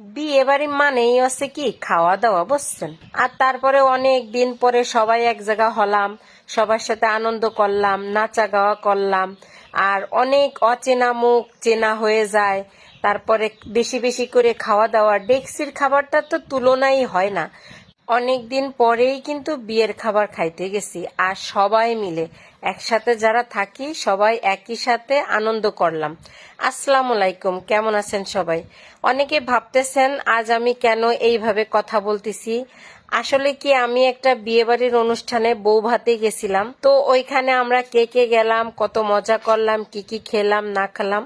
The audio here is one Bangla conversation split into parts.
বিয়ে বাড়ি মানেই হচ্ছে কি খাওয়া দাওয়া বুঝছেন? আর তারপরে অনেক দিন পরে সবাই এক জায়গা হলাম, সবার সাথে আনন্দ করলাম নাচা গাওয়া করলাম, আর অনেক অচেনা মুখ চেনা হয়ে যায়। তারপরে বেশি বেশি করে খাওয়া দাওয়া ডেক্সির খাবারটা তো তুলনাই হয় না। অনেক দিন পরেই কিন্তু বিয়ের খাবার খাইতে গেছি আর সবাই মিলে। একসাথে যারা থাকি, সবাই একই সাথে আনন্দ করলাম। আসসালাম আলাইকুম, কেমন আছেন সবাই? অনেকে ভাবতেছেন, আজ আমি কেন এইভাবে কথা বলতেছি? আসলে কি আমি একটা বিয়েবাড়ির অনুষ্ঠানে বউ ভাতে গেছিলাম। তো ওইখানে আমরা কে কে গেলাম, কত মজা করলাম, কি কি খেলাম, না খেলাম,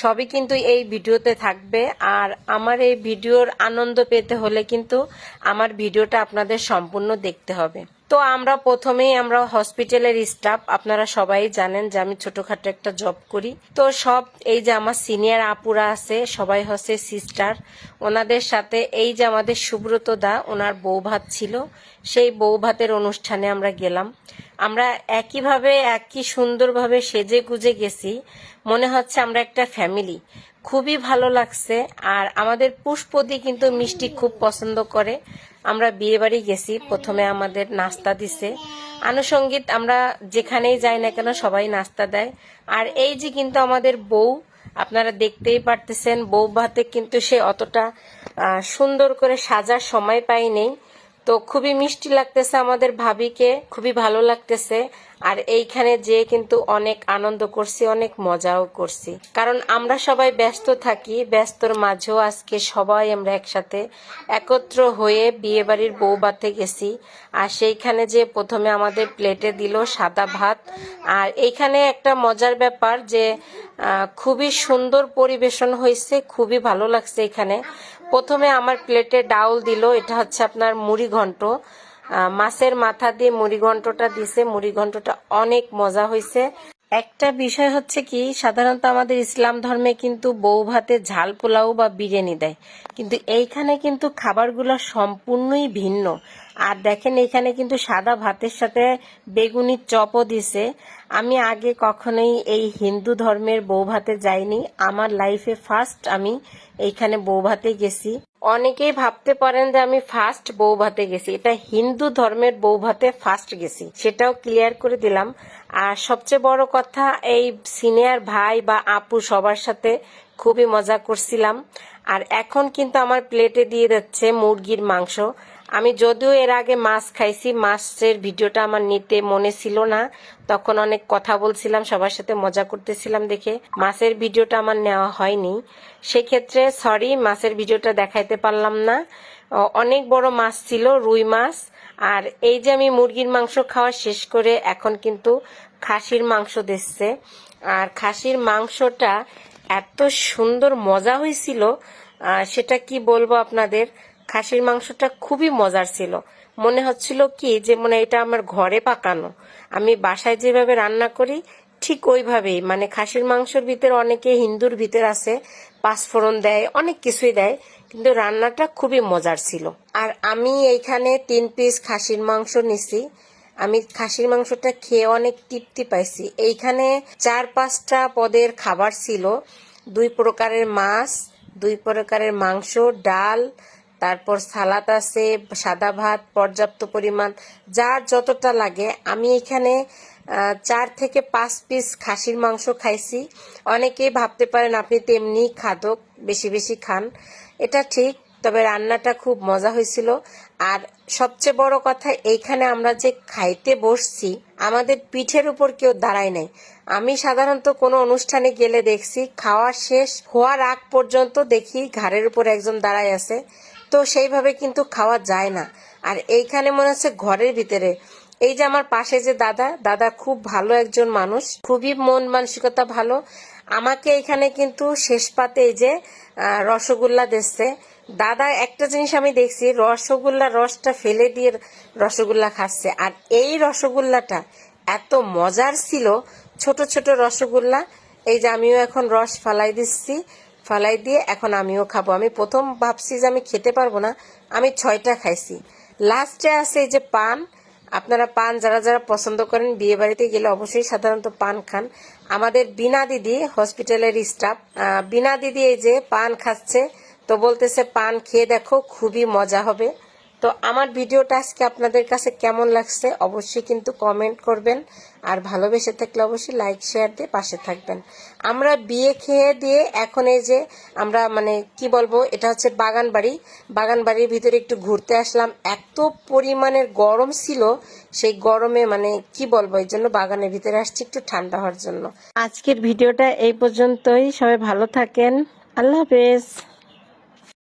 সবই কিন্তু এই ভিডিওতে থাকবে। আর আমার এই ভিডিওর আনন্দ পেতে হলে কিন্তু আমার ভিডিওটা আপনাদের সম্পূর্ণ দেখতে হবে। তো আমরা প্রথমেই আমরা হসপিটালের স্টাফ, আপনারা সবাই জানেন যে আমি ছোটখাটো একটা জব করি। তো সব এই যে আমার সিনিয়র আপুরা আছে, সবাই হচ্ছে সিস্টার। ওনাদের সাথে এই যে আমাদের সুব্রত দা, ওনার বউ ভাত ছিল, সেই বউ ভাতের অনুষ্ঠানে আমরা গেলাম। আমরা একইভাবে, একই সুন্দরভাবে সেজে গুজে গেছি। মনে হচ্ছে আমরা একটা ফ্যামিলি। খুবই ভালো লাগছে। আর আমাদের পুষ্পদি কিন্তু মিষ্টি খুব পছন্দ করে। আমরা বিয়ে বাড়ি গেছি, প্রথমে আমাদের নাস্তা দিছে। আনুষঙ্গিক আমরা যেখানেই যাই না কেন সবাই নাস্তা দেয়। আর এই যে কিন্তু আমাদের বউ, আপনারা দেখতেই পারতেছেন, বউ ভাতে কিন্তু সে অতটা সুন্দর করে সাজার সময় পাই নেই তো খুবই মিষ্টি লাগতেছে আমাদের ভাবিকে, খুবই ভালো লাগতেছে। আর এইখানে যে কিন্তু অনেক আনন্দ করছি, অনেক মজাও করছি। কারণ আমরা সবাই ব্যস্ত থাকি, ব্যস্তর মাঝেও আজকে সবাই আমরা একসাথে একত্র হয়ে বিয়ে বাড়ির বউ বাতে গেছি। আর সেইখানে যে প্রথমে আমাদের প্লেটে দিল সাদা ভাত। আর এইখানে একটা মজার ব্যাপার যে খুবই সুন্দর পরিবেশন হয়েছে, খুবই ভালো লাগছে এখানে। প্রথমে আমার প্লেটে ডাউল দিল, এটা হচ্ছে আপনার মুড়ি ঘন্ট। মাছের মাথা দিয়ে মুড়ি ঘন্টটা দিছে, মুড়ি ঘন্টটা অনেক মজা হয়েছে একটা বিষয় হচ্ছে কি, সাধারণত আমাদের ইসলাম ধর্মে কিন্তু বউ ভাতে ঝাল পোলাও বা বিরিয়ানি দেয়। কিন্তু এইখানে কিন্তু খাবারগুলো সম্পূর্ণই ভিন্ন। আর দেখেন এখানে কিন্তু সাদা ভাতের সাথে বেগুনির চপও দিছে। আমি আগে কখনোই এই হিন্দু ধর্মের বউ ভাতে যাইনি। আমার লাইফে ফার্স্ট আমি এইখানে বউ ভাতে গেছি। অনেকেই ভাবতে পারেন যে আমি ফার্স্ট বউ ভাতে গেছি। এটা হিন্দু ধর্মের বউ ভাতে ফার্স্ট গেছি। সেটাও ক্লিয়ার করে দিলাম। আর সবচেয়ে বড় কথা, এই সিনিয়র ভাই বা আপু সবার সাথে খুবই মজা করছিলাম। আর এখন কিন্তু আমার প্লেটে দিয়ে যাচ্ছে মুরগির মাংস। আমি যদিও এর আগে মাছ খাইছি, মাছের ভিডিওটা আমার নিতে মনে ছিল না। তখন অনেক কথা বলছিলাম, সবার সাথে মজা করতেছিলাম দেখে। মাছের ভিডিওটা আমার নেওয়া হয়নি। সেক্ষেত্রে সরি মাছের ভিডিওটা দেখাইতে পারলাম না। অনেক বড় মাছ ছিল, রুই মাছ। আর এই যে আমি মুরগির মাংস খাওয়া শেষ করে এখন কিন্তু খাসির মাংস দিচ্ছে। আর খাসির মাংসটা এত সুন্দর মজা হয়েছিল। সেটা কি বলব আপনাদের? খাসির মাংসটা খুবই মজার ছিল। মনে হচ্ছিল কি যে মানে এটা আমার ঘরে পাকানো। আমি বাসায় যেভাবে রান্না করি, ঠিক ওইভাবেই। মানে খাসির মাংসের ভিতরে অনেকে হিন্দুর ভিতর আছে পাঁচফোড়ন দেয়, অনেক কিছুই দেয়, কিন্তু রান্নাটা খুবই মজার ছিল। আর আমি এইখানে তিন পিস খাসির মাংস নিছি। আমি খাসির মাংসটা খেয়ে অনেক তৃপ্তি পাইছি। এইখানে চার পাঁচটা পদের খাবার ছিল। দুই প্রকারের মাছ, দুই প্রকারের মাংস, ডাল, তারপর সালাদ আছে, সাদা ভাত, পর্যাপ্ত পরিমাণ, যার যতটা লাগে। আমি এখানে চার থেকে পাঁচ পিস খাসির মাংস খাইছি। অনেকেই ভাবতে পারেন আপনি তেমনি খাদক, বেশি বেশি খান। এটা ঠিক, তবে রান্নাটা খুব মজা হয়েছিল। আর সবচেয়ে বড় কথা, এইখানে আমরা যে খাইতে বসছি, আমাদের পিঠের উপর কেউ দাঁড়ায় নাই। আমি সাধারণত কোনো অনুষ্ঠানে গেলে দেখছি, খাওয়া শেষ হওয়ার আগ পর্যন্ত দেখি ঘাড়ের উপর একজন দাঁড়ায় আছে। তো সেইভাবে কিন্তু খাওয়া যায় না। আর এইখানে মনে হচ্ছে ঘরের ভিতরে। এই যে আমার পাশে যে দাদা দাদা খুব ভালো একজন মানুষ, খুবই মন মানসিকতা ভালো। আমাকে এখানে কিন্তু শেষ পাতে এই যে রসগোল্লা দিচ্ছে। দাদা, একটা জিনিস আমি দেখছি, রসগোল্লা রসটা ফেলে দিয়ে রসগোল্লা খাচ্ছে। আর এই রসগোল্লাটা এত মজার ছিল, ছোট ছোট রসগোল্লা। এই যে আমিও এখন রস ফালাই দিচ্ছি, ফালাই দিয়ে এখন আমিও খাব। আমি প্রথম ভাবছি যে আমি খেতে পারব না, আমি ছয়টা খাইছি। লাস্টে আছে এই যে পান। আপনারা পান যারা যারা পছন্দ করেন, বিয়ে বাড়িতে গেলে অবশ্যই সাধারণত পান খান। আমাদের বিনা দিদি হসপিটালের স্টাফ বিনা দিদি এই যে পান খাচ্ছে তো বলতেছে, পান খেয়ে দেখো, খুবই মজা হবে। তো আমার ভিডিওটা আজকে আপনাদের কাছে কেমন লাগছে অবশ্যই কিন্তু কমেন্ট করবেন। আর ভালোবেসে থাকলে অবশ্যই লাইক শেয়ার দিয়ে পাশে থাকবেন। আমরা বিয়ে খেয়ে দিয়ে এখন এই যে আমরা মানে কি বলব, এটা হচ্ছে বাগান বাড়ি বাগান বাড়ির ভিতরে একটু ঘুরতে আসলাম। এত পরিমাণের গরম ছিল, সেই গরমে মানে কি বলব, এই জন্য বাগানের ভিতরে আসছি একটু ঠান্ডা হওয়ার জন্য। আজকের ভিডিওটা এই পর্যন্তই। সবাই ভালো থাকেন। আল্লাহ হাফেজ।